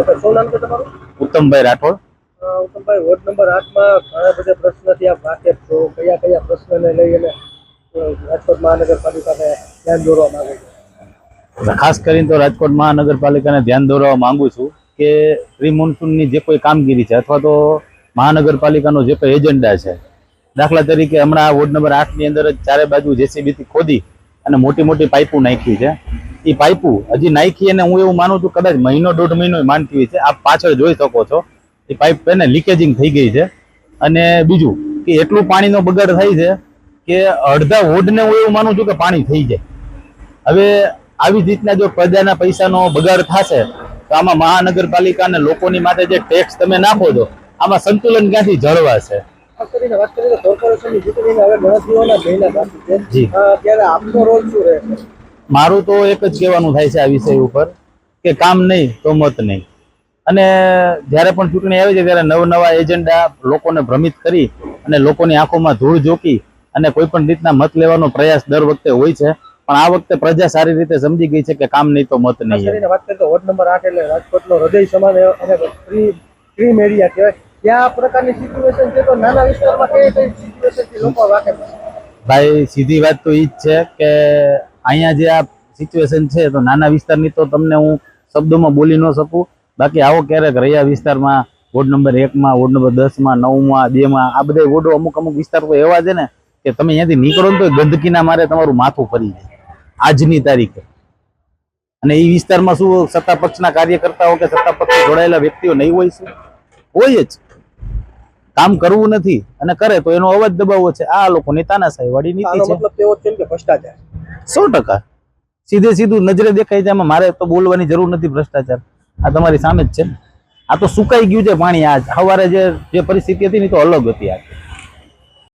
Okay, શું નામ છે તમારું? ઉત્તમભાઈ રાઠોડ. ઉત્તમભાઈ વોર્ડ નંબર આઠમાં ઘણા બધા પ્રશ્નથી આપ વાકેફ છો કયા કયા પ્રશ્નને લઈ અને રાજકોટ મહાનગરપાલિકાને ધ્યાન દોરવા માંગે છે? ખાસ કરીને તો રાજકોટ મહાનગરપાલિકાને ધ્યાન દોરવા માંગુ છું કે પ્રી મોન્સૂનની જે કોઈ કામગીરી છે અથવા તો મહાનગરપાલિકાનો જે કોઈ એજન્ડા છે દાખલા તરીકે હમણાં વોર્ડ નંબર આઠની અંદર જ ચારે બાજુ જેસીબીથી ખોદી અને મોટી મોટી પાઇપો નાખી છે. એ પાઇપું હજી નાખી અને હું એવું માનું છું કદાચ મહિનો દોઢ મહિનો માનતી હોય છે. આપ પાછળ જોઈ શકો છો. એ પાઇપ એને લીકેજિંગ થઈ ગઈ છે. અને બીજું કે એટલું પાણીનો બગાડ થાય છે કે અડધા વોર્ડને હું એવું માનું છું કે પાણી થઈ જાય. હવે આવી જ રીતના જો પ્રજાના પૈસાનો બગાડ થશે તો આમાં મહાનગરપાલિકા અને લોકોની માટે જે ટેક્સ તમે નાખો છો આમાં સંતુલન ક્યાંથી જળવાશે? ખાસ કરીને વાત કરીએ તો કોર્પોરેશનની ચૂંટણીને હવે ગણતરીઓના મહિના બાકી છે. જી. અ, ત્યારે આપનો રોલ શું રહેશે? મારું તો એક જ કહેવાનું થાય છે આ વિષય ઉપર કે કામ નહીં તો મત નહીં. અને જ્યારે પણ ચૂંટણી આવે છે ત્યારે નવનવા એજન્ડા લોકોને ભ્રમિત કરી અને લોકોની આંખોમાં ધૂળ જોકી અને કોઈ પણ રીતના મત લેવાનો પ્રયાસ દર વખતે હોય છે. પણ આ વખતે પ્રજા સારી રીતે સમજી ગઈ છે કે કામ નહીં તો મત નહીં વાત કરીએ તો વોર્ડ નંબર આઠ એટલે રાજકોટનો હૃદય સમાન અને ફ્રી ક્રીમ એરિયા કહેવાય. ત્યાં પ્રકારની સિચ્યુએશન છે તો નાના વિસ્તારમાં કઈ કઈ સિચ્યુએશનથી લોકો વાકેફ ભાઈ સીધી વાત તો એ જ છે કે અહીંયા જે આ સિચ્યુએશન છે તો નાના વિસ્તારની તો તમને હું શબ્દોમાં બોલી ન શકું. બાકી આવો ક્યારેક રહ્યા વિસ્તારમાં વોર્ડ નંબર એકમાં વોર્ડ નંબર દસમાં નવમાં બેમાં આ બધા વોર્ડો અમુક અમુક વિસ્તાર તો એવા છે ને કે તમે અહીંયાથી નીકળો ને તો ગંદકીના મારે તમારું માથું ફરી જાય. આજની તારીખે. અને એ વિસ્તારમાં શું સત્તા પક્ષના કાર્યકર્તાઓ કે સત્તા પક્ષ જોડાયેલા વ્યક્તિઓ નહીં હોય છે હોય જ. કામ કરવું નથી અને કરે તો એનો અવાજ દબાવવો છે. આ લોકોની તાનાશાહી વાળી નીતિ છે. મતલબ તેઓ કેમ કે ભ્રષ્ટાચાર. સો ટકા. સીધે સીધું નજરે દેખાય છે એમાં મારે તો બોલવાની જરૂર નથી ભ્રષ્ટાચાર. આ તમારી સામે જ છે. આ તો સુકાઈ ગયું છે પાણી. આ સવારે જે જે પરિસ્થિતિ હતી ને તો અલગ હતી આ